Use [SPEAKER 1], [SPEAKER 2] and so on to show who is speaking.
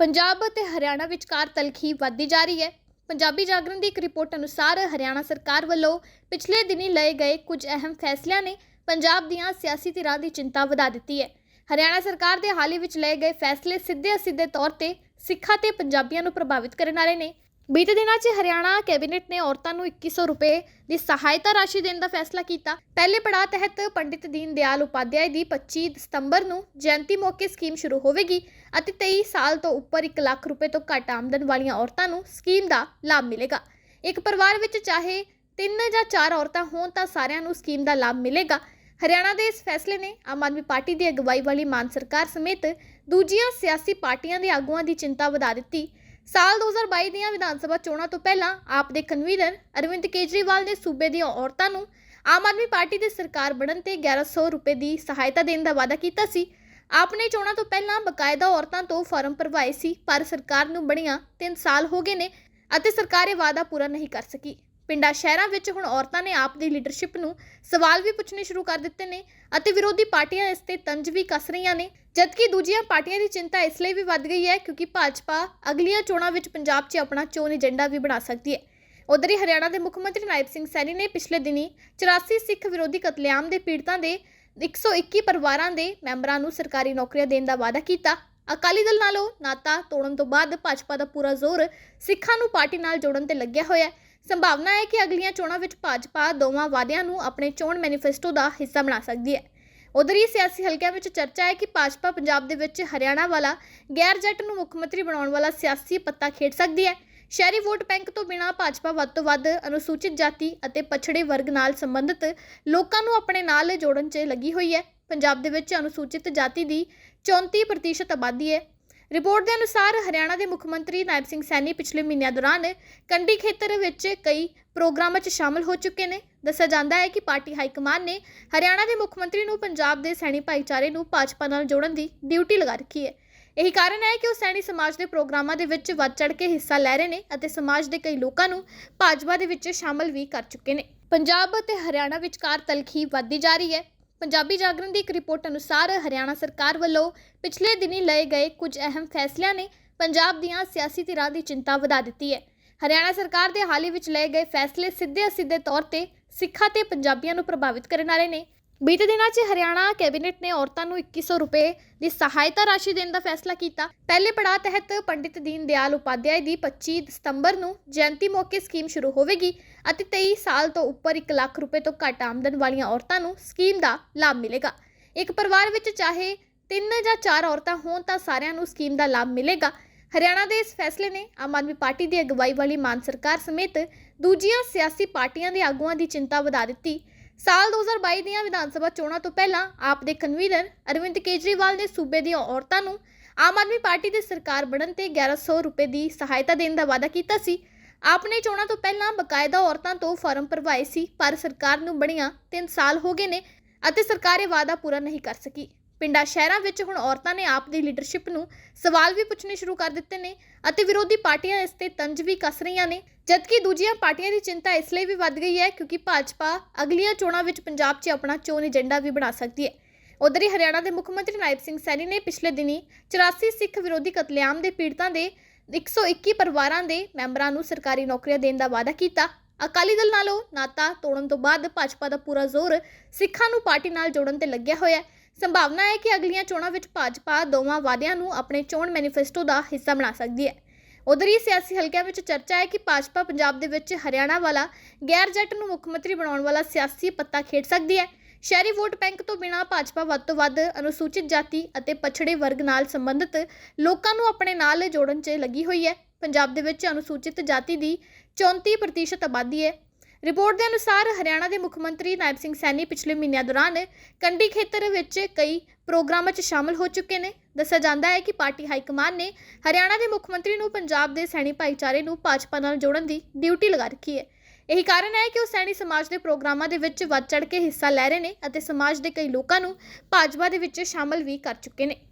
[SPEAKER 1] ਪੰਜਾਬ ਅਤੇ ਹਰਿਆਣਾ ਵਿਚਕਾਰ ਤਲਖੀ ਵੱਧਦੀ ਜਾ ਰਹੀ ਹੈ। ਪੰਜਾਬੀ ਜਾਗਰਣ ਦੀ ਇੱਕ ਰਿਪੋਰਟ ਅਨੁਸਾਰ ਹਰਿਆਣਾ ਸਰਕਾਰ ਵੱਲੋਂ ਪਿਛਲੇ ਦਿਨੀ ਲਏ ਗਏ ਕੁਝ ਅਹਿਮ ਫੈਸਲਿਆਂ ਨੇ ਪੰਜਾਬ ਦੀਆਂ ਸਿਆਸੀ ਧਿਰਾਂ ਦੀ ਚਿੰਤਾ ਵਧਾ ਦਿੱਤੀ ਹੈ। ਹਰਿਆਣਾ ਸਰਕਾਰ ਦੇ ਹਾਲ ਹੀ ਵਿੱਚ ਲਏ ਗਏ ਫੈਸਲੇ ਸਿੱਧੇ ਅਸਿੱਧੇ ਤੌਰ ਤੇ ਸਿੱਖਾਂ ਤੇ ਪੰਜਾਬੀਆਂ ਨੂੰ ਪ੍ਰਭਾਵਿਤ ਕਰਨ ਵਾਲੇ ਨੇ। ਬੀਤੇ ਦਿਨਾਂ 'ਚ ਹਰਿਆਣਾ ਕੈਬਨਿਟ ਨੇ ਔਰਤਾਂ ਨੂੰ 2100 ਰੁਪਏ ਦੀ ਸਹਾਇਤਾ ਰਾਸ਼ੀ ਦੇਣ ਦਾ ਫੈਸਲਾ ਕੀਤਾ। ਪਹਿਲੇ ਪੜਾਅ ਤਹਿਤ ਪੰਡਿਤ ਦੀਨ ਦਿਆਲ ਉਪਾਧਿਆਏ ਦੀ 25 ਸਤੰਬਰ ਨੂੰ ਜਯੰਤੀ ਮੌਕੇ ਸਕੀਮ ਸ਼ੁਰੂ ਹੋਵੇਗੀ ਅਤੇ 23 ਸਾਲ ਤੋਂ ਉੱਪਰ 1 ਲੱਖ ਰੁਪਏ ਤੋਂ ਘੱਟ ਆਮਦਨ ਵਾਲੀਆਂ ਔਰਤਾਂ ਨੂੰ ਸਕੀਮ ਦਾ ਲਾਭ ਮਿਲੇਗਾ। ਇੱਕ ਪਰਿਵਾਰ ਵਿੱਚ ਚਾਹੇ ਤਿੰਨ ਜਾਂ ਚਾਰ ਔਰਤਾਂ ਹੋਣ ਤਾਂ ਸਾਰਿਆਂ ਨੂੰ ਸਕੀਮ ਦਾ ਲਾਭ ਮਿਲੇਗਾ। ਹਰਿਆਣਾ ਦੇ ਇਸ ਫੈਸਲੇ ਨੇ ਆਮ ਆਦਮੀ ਪਾਰਟੀ ਦੀ ਅਗਵਾਈ ਵਾਲੀ ਮਾਨ ਸਰਕਾਰ ਸਮੇਤ ਦੂਜੀਆਂ ਸਿਆਸੀ ਪਾਰਟੀਆਂ ਦੇ ਆਗੂਆਂ ਦੀ ਚਿੰਤਾ ਵਧਾ ਦਿੱਤੀ। ਸਾਲ 2022 ਦੀਆਂ ਵਿਧਾਨ ਸਭਾ ਚੋਣਾਂ ਤੋਂ ਪਹਿਲਾਂ ਆਪ ਦੇ ਕਨਵੀਨਰ ਅਰਵਿੰਦ ਕੇਜਰੀਵਾਲ ਨੇ ਸੂਬੇ ਦੀਆਂ ਔਰਤਾਂ ਨੂੰ ਆਮ ਆਦਮੀ ਪਾਰਟੀ ਦੀ ਸਰਕਾਰ ਬਣਨ ਤੇ 1100 ਰੁਪਏ ਦੀ ਸਹਾਇਤਾ ਦੇਣ ਦਾ ਵਾਅਦਾ ਕੀਤਾ ਸੀ। ਆਪ ਨੇ ਚੋਣਾਂ ਤੋਂ ਪਹਿਲਾਂ ਬਕਾਇਦਾ ਔਰਤਾਂ ਤੋਂ ਫਾਰਮ ਭਰਵਾਏ ਸੀ, ਪਰ ਸਰਕਾਰ ਨੂੰ ਬਣੀਆਂ 3 ਸਾਲ ਹੋ ਗਏ ਨੇ ਅਤੇ ਸਰਕਾਰ ਇਹ ਵਾਅਦਾ ਪੂਰਾ ਨਹੀਂ ਕਰ ਸਕੀ। ਪਿੰਡਾਂ ਸ਼ਹਿਰਾਂ ਵਿੱਚ ਹੁਣ ਔਰਤਾਂ ਨੇ ਆਪ ਦੀ ਲੀਡਰਸ਼ਿਪ ਨੂੰ ਸਵਾਲ ਵੀ ਪੁੱਛਣੇ ਸ਼ੁਰੂ ਕਰ ਦਿੱਤੇ ਨੇ ਅਤੇ ਵਿਰੋਧੀ ਪਾਰਟੀਆਂ ਇਸ ਤੇ ਤੰਜ ਵੀ ਕੱਸ ਰਹੀਆਂ ਨੇ, ਜਦਕਿ ਦੂਜੀਆਂ ਪਾਰਟੀਆਂ ਦੀ ਚਿੰਤਾ ਇਸ ਲਈ ਵੀ ਵੱਧ ਗਈ ਹੈ ਕਿਉਂਕਿ ਭਾਜਪਾ ਅਗਲੀਆਂ ਚੋਣਾਂ ਵਿੱਚ ਪੰਜਾਬ 'ਚ ਆਪਣਾ ਚੋਣ ਏਜੰਡਾ ਵੀ ਬਣਾ ਸਕਦੀ ਹੈ। ਉਧਰ ਹੀ ਹਰਿਆਣਾ ਦੇ ਮੁੱਖ ਮੰਤਰੀ ਨਾਇਬ ਸਿੰਘ ਸੈਣੀ ਨੇ ਪਿਛਲੇ ਦਿਨੀ 84 ਸਿੱਖ ਵਿਰੋਧੀ ਕਤਲੇਆਮ ਦੇ ਪੀੜਤਾਂ ਦੇ 121 ਪਰਿਵਾਰਾਂ ਦੇ ਮੈਂਬਰਾਂ ਨੂੰ ਸਰਕਾਰੀ ਨੌਕਰੀਆਂ ਦੇਣ ਦਾ ਵਾਅਦਾ ਕੀਤਾ। ਅਕਾਲੀ ਦਲ ਨਾਲੋਂ ਨਾਤਾ ਤੋੜਨ ਤੋਂ ਬਾਅਦ ਭਾਜਪਾ ਦਾ ਪੂਰਾ ਜ਼ੋਰ ਸਿੱਖਾਂ ਨੂੰ ਪਾਰਟੀ ਨਾਲ ਜੋੜਨ ਤੇ ਲੱਗਿਆ ਹੋਇਆ ਹੈ। ਸੰਭਾਵਨਾ ਹੈ ਕਿ ਅਗਲੀਆਂ ਚੋਣਾਂ ਵਿੱਚ ਭਾਜਪਾ ਦੋਵਾਂ ਵਾਅਦਿਆਂ ਨੂੰ ਆਪਣੇ ਚੋਣ ਮੈਨੀਫੈਸਟੋ ਦਾ ਹਿੱਸਾ ਬਣਾ ਸਕਦੀ ਹੈ। ਉਧਰ ਹੀ ਸਿਆਸੀ ਹਲਕਿਆਂ ਵਿੱਚ ਚਰਚਾ ਹੈ ਕਿ ਭਾਜਪਾ ਪੰਜਾਬ ਦੇ ਵਿੱਚ ਹਰਿਆਣਾ ਵਾਲਾ ਗੈਰ ਜੱਟ ਨੂੰ ਮੁੱਖ ਮੰਤਰੀ ਬਣਾਉਣ ਵਾਲਾ ਸਿਆਸੀ ਪੱਤਾ ਖੇਡ ਸਕਦੀ ਹੈ। ਸ਼ਹਿਰੀ ਵੋਟ ਬੈਂਕ ਤੋਂ ਬਿਨਾਂ ਭਾਜਪਾ ਵੱਧ ਤੋਂ ਵੱਧ ਅਨੁਸੂਚਿਤ ਜਾਤੀ ਅਤੇ ਪਛੜੇ ਵਰਗ ਨਾਲ ਸੰਬੰਧਿਤ ਲੋਕਾਂ ਨੂੰ ਆਪਣੇ ਨਾਲ ਜੋੜਨ 'ਚ ਲੱਗੀ ਹੋਈ ਹੈ। ਪੰਜਾਬ ਦੇ ਵਿੱਚ ਅਨੁਸੂਚਿਤ ਜਾਤੀ ਦੀ 34% ਆਬਾਦੀ ਹੈ। ਰਿਪੋਰਟ ਦੇ ਅਨੁਸਾਰ ਹਰਿਆਣਾ ਦੇ ਮੁੱਖ ਮੰਤਰੀ ਨਾਇਬ ਸਿੰਘ ਸੈਣੀ ਪਿਛਲੇ ਮਹੀਨਿਆਂ ਦੌਰਾਨ ਕੰਡੀ ਖੇਤਰ ਵਿੱਚ ਕਈ ਪ੍ਰੋਗਰਾਮਾਂ 'ਚ ਸ਼ਾਮਲ ਹੋ ਚੁੱਕੇ ਨੇ। ਦੱਸਿਆ ਜਾਂਦਾ ਹੈ ਕਿ ਪਾਰਟੀ ਹਾਈ ਕਮਾਨ ਨੇ ਹਰਿਆਣਾ ਦੇ ਮੁੱਖ ਮੰਤਰੀ ਨੂੰ ਪੰਜਾਬ ਦੇ ਸੈਣੀ ਭਾਈਚਾਰੇ ਨੂੰ ਭਾਜਪਾ ਨਾਲ ਜੋੜਨ ਦੀ ਡਿਊਟੀ ਲਗਾ ਰੱਖੀ ਹੈ। ਇਹੀ ਕਾਰਨ ਹੈ ਕਿ ਉਹ ਸੈਣੀ ਸਮਾਜ ਦੇ ਪ੍ਰੋਗਰਾਮਾਂ ਦੇ ਵਿੱਚ ਵੱਧ ਚੜ ਕੇ ਹਿੱਸਾ ਲੈ ਰਹੇ ਨੇ ਅਤੇ ਸਮਾਜ ਦੇ ਕਈ ਲੋਕਾਂ ਨੂੰ ਭਾਜਪਾ ਦੇ ਵਿੱਚ ਸ਼ਾਮਲ ਵੀ ਕਰ ਚੁੱਕੇ ਨੇ। ਪੰਜਾਬ ਅਤੇ ਹਰਿਆਣਾ ਵਿਚਕਾਰ ਤਲਖੀ ਵੱਧਦੀ ਜਾ ਰਹੀ ਹੈ। ਪੰਜਾਬੀ ਜਾਗਰਣ ਦੀ ਇੱਕ ਰਿਪੋਰਟ ਅਨੁਸਾਰ ਹਰਿਆਣਾ ਸਰਕਾਰ ਵੱਲੋਂ ਪਿਛਲੇ ਦਿਨੀ ਲਏ ਗਏ ਕੁਝ ਅਹਿਮ ਫੈਸਲਿਆਂ ਨੇ ਪੰਜਾਬ ਦੀਆਂ ਸਿਆਸੀ ਧਿਰਾਂ ਦੀ ਚਿੰਤਾ ਵਧਾ ਦਿੱਤੀ ਹੈ। ਹਰਿਆਣਾ ਸਰਕਾਰ ਦੇ ਹਾਲ ਹੀ ਵਿੱਚ ਲਏ ਗਏ ਫੈਸਲੇ ਸਿੱਧੇ ਅਸਿੱਧੇ ਤੌਰ ਤੇ ਸਿੱਖਾਂ ਤੇ ਪੰਜਾਬੀਆਂ ਨੂੰ ਪ੍ਰਭਾਵਿਤ ਕਰਨ ਵਾਲੇ ਨੇ। ਬੀਤੇ ਦਿਨਾਂ 'ਚ ਹਰਿਆਣਾ ਕੈਬਨਿਟ ਨੇ ਔਰਤਾਂ ਨੂੰ 2100 ਰੁਪਏ ਦੀ ਸਹਾਇਤਾ ਰਾਸ਼ੀ ਦੇਣ ਦਾ ਫੈਸਲਾ ਕੀਤਾ। ਪਹਿਲੇ ਪੜਾਅ ਤਹਿਤ ਪੰਡਿਤ ਦੀਨ ਦਿਆਲ ਉਪਾਧਿਆਏ ਦੀ 25 ਸਤੰਬਰ ਨੂੰ ਜਯੰਤੀ ਮੌਕੇ ਸਕੀਮ ਸ਼ੁਰੂ ਹੋਵੇਗੀ ਅਤੇ 23 ਸਾਲ ਤੋਂ ਉੱਪਰ 1 ਲੱਖ ਰੁਪਏ ਤੋਂ ਘੱਟ ਆਮਦਨ ਵਾਲੀਆਂ ਔਰਤਾਂ ਨੂੰ ਸਕੀਮ ਦਾ ਲਾਭ ਮਿਲੇਗਾ। ਇੱਕ ਪਰਿਵਾਰ ਵਿੱਚ ਚਾਹੇ ਤਿੰਨ ਜਾਂ ਚਾਰ ਔਰਤਾਂ ਹੋਣ ਤਾਂ ਸਾਰਿਆਂ ਨੂੰ ਸਕੀਮ ਦਾ ਲਾਭ ਮਿਲੇਗਾ। ਹਰਿਆਣਾ ਦੇ ਇਸ ਫੈਸਲੇ ਨੇ ਆਮ ਆਦਮੀ ਪਾਰਟੀ ਦੀ ਅਗਵਾਈ ਵਾਲੀ ਮਾਨ ਸਰਕਾਰ ਸਮੇਤ ਦੂਜੀਆਂ ਸਿਆਸੀ ਪਾਰਟੀਆਂ ਦੇ ਆਗੂਆਂ ਦੀ ਚਿੰਤਾ ਵਧਾ ਦਿੱਤੀ। ਸਾਲ 2022 ਦੀਆਂ ਵਿਧਾਨ ਸਭਾ ਚੋਣਾਂ ਤੋਂ ਪਹਿਲਾਂ ਆਪ ਦੇ ਕਨਵੀਨਰ ਅਰਵਿੰਦ ਕੇਜਰੀਵਾਲ ਨੇ ਸੂਬੇ ਦੀਆਂ ਔਰਤਾਂ ਨੂੰ ਆਮ ਆਦਮੀ ਪਾਰਟੀ ਦੀ ਸਰਕਾਰ ਬਣਨ ਤੇ 1100 ਰੁਪਏ ਦੀ ਸਹਾਇਤਾ ਦੇਣ ਦਾ ਵਾਅਦਾ ਕੀਤਾ ਸੀ। ਆਪ ਨੇ ਚੋਣਾਂ ਤੋਂ ਪਹਿਲਾਂ ਬਕਾਇਦਾ ਔਰਤਾਂ ਤੋਂ ਫਾਰਮ ਭਰਵਾਏ ਸੀ, ਪਰ ਸਰਕਾਰ ਨੂੰ ਬਣੀਆਂ 3 ਸਾਲ ਹੋ ਗਏ ਨੇ ਅਤੇ ਸਰਕਾਰ ਇਹ ਵਾਅਦਾ ਪੂਰਾ ਨਹੀਂ ਕਰ ਸਕੀ। ਪਿੰਡਾਂ ਸ਼ਹਿਰਾਂ ਵਿੱਚ ਹੁਣ ਔਰਤਾਂ ਨੇ ਆਪ ਦੀ ਲੀਡਰਸ਼ਿਪ ਨੂੰ ਸਵਾਲ ਵੀ ਪੁੱਛਣੇ ਸ਼ੁਰੂ ਕਰ ਦਿੱਤੇ ਨੇ ਅਤੇ ਵਿਰੋਧੀ ਪਾਰਟੀਆਂ ਇਸ ਤੇ ਤੰਜ ਵੀ ਕੱਸ ਰਹੀਆਂ ਨੇ, ਜਦਕਿ ਦੂਜੀਆਂ ਪਾਰਟੀਆਂ ਦੀ ਚਿੰਤਾ ਇਸ ਲਈ ਵੀ ਵੱਧ ਗਈ ਹੈ ਕਿਉਂਕਿ ਭਾਜਪਾ ਅਗਲੀਆਂ ਚੋਣਾਂ ਵਿੱਚ ਪੰਜਾਬ 'ਚ ਆਪਣਾ ਚੋਣ ਏਜੰਡਾ ਵੀ ਬਣਾ ਸਕਦੀ ਹੈ। ਉਧਰ ਹੀ ਹਰਿਆਣਾ ਦੇ ਮੁੱਖ ਮੰਤਰੀ ਨਾਇਬ ਸਿੰਘ ਸੈਣੀ ਨੇ ਪਿਛਲੇ ਦਿਨੀ 84 ਸਿੱਖ ਵਿਰੋਧੀ ਕਤਲੇਆਮ ਦੇ ਪੀੜਤਾਂ ਦੇ 121 ਪਰਿਵਾਰਾਂ ਦੇ ਮੈਂਬਰਾਂ ਨੂੰ ਸਰਕਾਰੀ ਨੌਕਰੀਆਂ ਦੇਣ ਦਾ ਵਾਅਦਾ ਕੀਤਾ। ਅਕਾਲੀ ਦਲ ਨਾਲੋਂ ਨਾਤਾ ਤੋੜਨ ਤੋਂ ਬਾਅਦ ਭਾਜਪਾ ਦਾ ਪੂਰਾ ਜ਼ੋਰ ਸਿੱਖਾਂ ਨੂੰ ਪਾਰਟੀ ਨਾਲ ਜੋੜਨ ਤੇ ਲੱਗਿਆ ਹੋਇਆ ਹੈ। ਸੰਭਾਵਨਾ ਹੈ ਕਿ ਅਗਲੀਆਂ ਚੋਣਾਂ ਵਿੱਚ ਭਾਜਪਾ ਦੋਵਾਂ ਵਾਅਦਿਆਂ ਨੂੰ ਆਪਣੇ ਚੋਣ ਮੈਨੀਫੈਸਟੋ ਦਾ ਹਿੱਸਾ ਬਣਾ ਸਕਦੀ ਹੈ। ਉਧਰ ਹੀ ਸਿਆਸੀ ਹਲਕਿਆਂ ਵਿੱਚ ਚਰਚਾ ਹੈ ਕਿ ਭਾਜਪਾ ਪੰਜਾਬ ਦੇ ਵਿੱਚ ਹਰਿਆਣਾ ਵਾਲਾ ਗੈਰ ਜੱਟ ਨੂੰ ਮੁੱਖ ਮੰਤਰੀ ਬਣਾਉਣ ਵਾਲਾ ਸਿਆਸੀ ਪੱਤਾ ਖੇਡ ਸਕਦੀ ਹੈ। ਸ਼ਹਿਰੀ ਵੋਟ ਬੈਂਕ ਤੋਂ ਬਿਨਾਂ ਭਾਜਪਾ ਵੱਧ ਤੋਂ ਵੱਧ ਅਨੁਸੂਚਿਤ ਜਾਤੀ ਅਤੇ ਪਛੜੇ ਵਰਗ ਨਾਲ ਸੰਬੰਧਿਤ ਲੋਕਾਂ ਨੂੰ ਆਪਣੇ ਨਾਲ ਜੋੜਨ 'ਚ ਲੱਗੀ ਹੋਈ ਹੈ। ਪੰਜਾਬ ਦੇ ਵਿੱਚ ਅਨੁਸੂਚਿਤ ਜਾਤੀ ਦੀ 34% ਆਬਾਦੀ ਹੈ। ਰਿਪੋਰਟ ਦੇ ਅਨੁਸਾਰ ਹਰਿਆਣਾ ਦੇ ਮੁੱਖ ਮੰਤਰੀ ਨਾਇਬ ਸਿੰਘ ਸੈਣੀ ਪਿਛਲੇ ਮਹੀਨਿਆਂ ਦੌਰਾਨ ਕੰਡੀ ਖੇਤਰ ਵਿੱਚ ਕਈ ਪ੍ਰੋਗਰਾਮਾਂ 'ਚ ਸ਼ਾਮਲ ਹੋ ਚੁੱਕੇ ਨੇ। ਦੱਸਿਆ ਜਾਂਦਾ ਹੈ ਕਿ ਪਾਰਟੀ ਹਾਈ ਕਮਾਨ ਨੇ ਹਰਿਆਣਾ ਦੇ ਮੁੱਖ ਮੰਤਰੀ ਨੂੰ ਪੰਜਾਬ ਦੇ ਸੈਣੀ ਭਾਈਚਾਰੇ ਨੂੰ ਭਾਜਪਾ ਨਾਲ ਜੋੜਨ ਦੀ ਡਿਊਟੀ ਲਗਾ ਰੱਖੀ ਹੈ। ਇਹੀ ਕਾਰਨ ਹੈ ਕਿ ਉਹ ਸੈਣੀ ਸਮਾਜ ਦੇ ਪ੍ਰੋਗਰਾਮਾਂ ਦੇ ਵਿੱਚ ਵੱਧ ਚੜ ਕੇ ਹਿੱਸਾ ਲੈ ਰਹੇ ਨੇ ਅਤੇ ਸਮਾਜ ਦੇ ਕਈ ਲੋਕਾਂ ਨੂੰ ਭਾਜਪਾ ਦੇ ਵਿੱਚ ਸ਼ਾਮਲ ਵੀ ਕਰ ਚੁੱਕੇ ਨੇ।